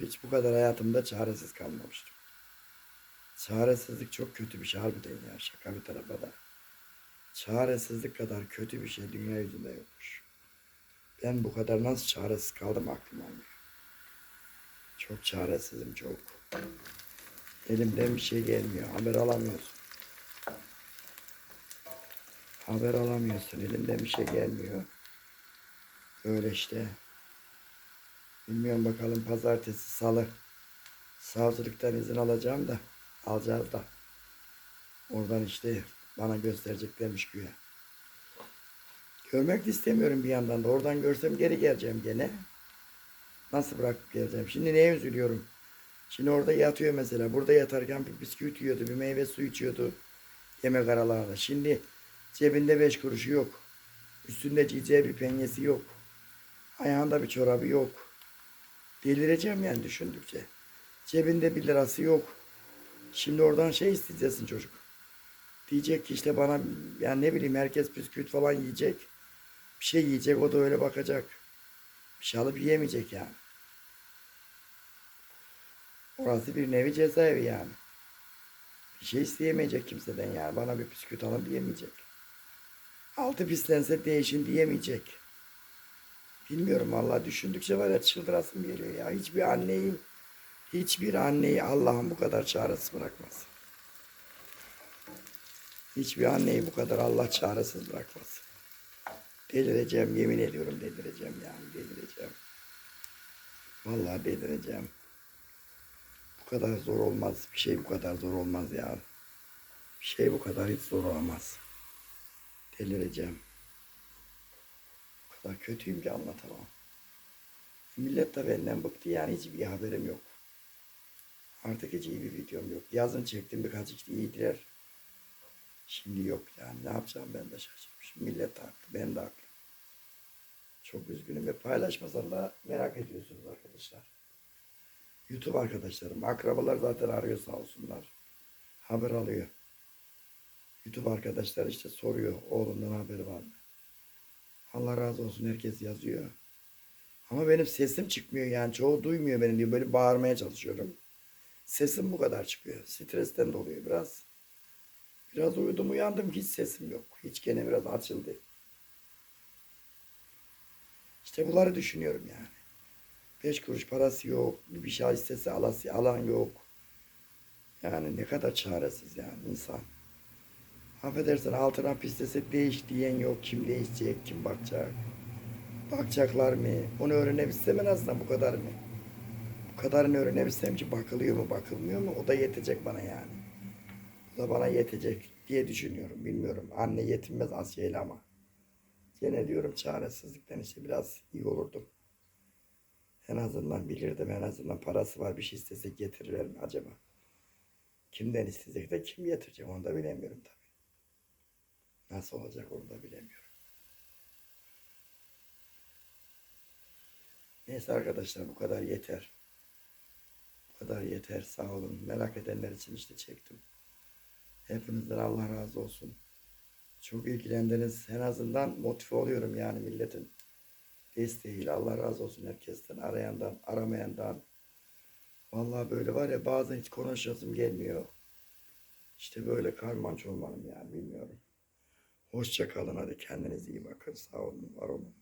Hiç bu kadar hayatımda çaresiz kalmamıştım. Çaresizlik çok kötü bir şey harbiden ya şaka bir tarafa da. Çaresizlik kadar kötü bir şey dünya yüzünde yokmuş. Ben bu kadar nasıl çaresiz kaldım aklım almıyor. Çok çaresizim çok. Elimden bir şey gelmiyor. Haber alamıyorsun. Haber alamıyorsun. Elimden bir şey gelmiyor. Öyle işte. Bilmiyorum bakalım pazartesi, salı. Savcılıktan izin alacağım da. Alacağız da. Oradan işte bana göstereceklermiş güya. Görmek de istemiyorum bir yandan da. Oradan görsem geri geleceğim gene. Nasıl bırakıp geleceğim? Şimdi neye üzülüyorum? Şimdi orada yatıyor mesela. Burada yatarken bir bisküvit yiyordu, bir meyve suyu içiyordu. Yemek aralarında. Şimdi cebinde beş kuruşu yok. Üstünde giyeceği bir penyesi yok. Ayağında bir çorabı yok. Delireceğim yani düşündükçe. Cebinde bir lirası yok. Şimdi oradan şey isteyeceksin çocuk. Diyecek ki işte bana yani ne bileyim herkes bisküvit falan yiyecek. Bir şey yiyecek o da öyle bakacak. Bir şey alıp yiyemeyecek yani. Orası bir nevi cezaevi yani. Bir şey isteyemeyecek kimseden yani. Bana bir bisküvit alın diyemeyecek. Altı pislense değişin diyemeyecek. Bilmiyorum vallahi düşündükçe var ya çıldırasım geliyor ya. Hiçbir anneyi, hiçbir anneyi Allah'ım bu kadar çaresiz bırakmasın. Hiçbir anneyi bu kadar Allah çaresiz bırakmasın. Delireceğim, yemin ediyorum delireceğim yani delireceğim. Vallahi delireceğim. Bu kadar zor olmaz. Bir şey bu kadar zor olmaz ya. Bir şey bu kadar hiç zor olamaz. Delireceğim. Kadar kötüyüm ki anlatamam. Millet de benden bıktı yani hiçbir haberim yok. Artık hiç iyi bir videom yok. Yazın çektim birkaç işte iyiydiler. Şimdi yok yani ne yapacağım ben de şaşırmış. Millet de haklı ben de haklı. Çok üzgünüm ve paylaşmasam da merak ediyorsunuz arkadaşlar. YouTube arkadaşlarım, akrabalar zaten arıyor sağ olsunlar. Haber alıyor. YouTube arkadaşlar işte soruyor oğlundan haberi var mı? Allah razı olsun herkes yazıyor. Ama benim sesim çıkmıyor yani çoğu duymuyor beni diyor. Böyle bağırmaya çalışıyorum. Sesim bu kadar çıkıyor. Stresten dolayı biraz. Biraz uyudum uyandım hiç sesim yok. Hiç gene biraz açıldı. İşte bunları düşünüyorum yani. Beş kuruş parası yok. Bir şey istese alası alan yok. Yani ne kadar çaresiz yani insan. Affedersin altına pistese değiş diyen yok. Kim değişecek, kim bakacak? Bakacaklar mı? Onu öğrenebilsem en azından bu kadar mı? Bu kadarını öğrenebilsem ki bakılıyor mu, bakılmıyor mu? O da yetecek bana yani. O da bana yetecek diye düşünüyorum. Bilmiyorum. Anne yetinmez az şeyle ama. Gene diyorum çaresizlikten işte biraz iyi olurdum. En azından bilirdim. En azından parası var bir şey istesek getirirler mi acaba? Kimden isteyecek de kim getirecek onu da bilemiyorum tabii. Nasıl olacak onu da bilemiyorum. Neyse arkadaşlar bu kadar yeter. Bu kadar yeter sağ olun. Merak edenler için işte çektim. Hepinizden Allah razı olsun. Çok ilgilendiniz. En azından motive oluyorum yani milletin desteğiyle. Allah razı olsun herkesten. Arayandan, aramayandan. Vallahi böyle var ya bazen hiç konuşasım gelmiyor. İşte böyle karman çormanım yani bilmiyorum. Hoşça kalın hadi kendinize iyi bakın. Sağ olun, var olun.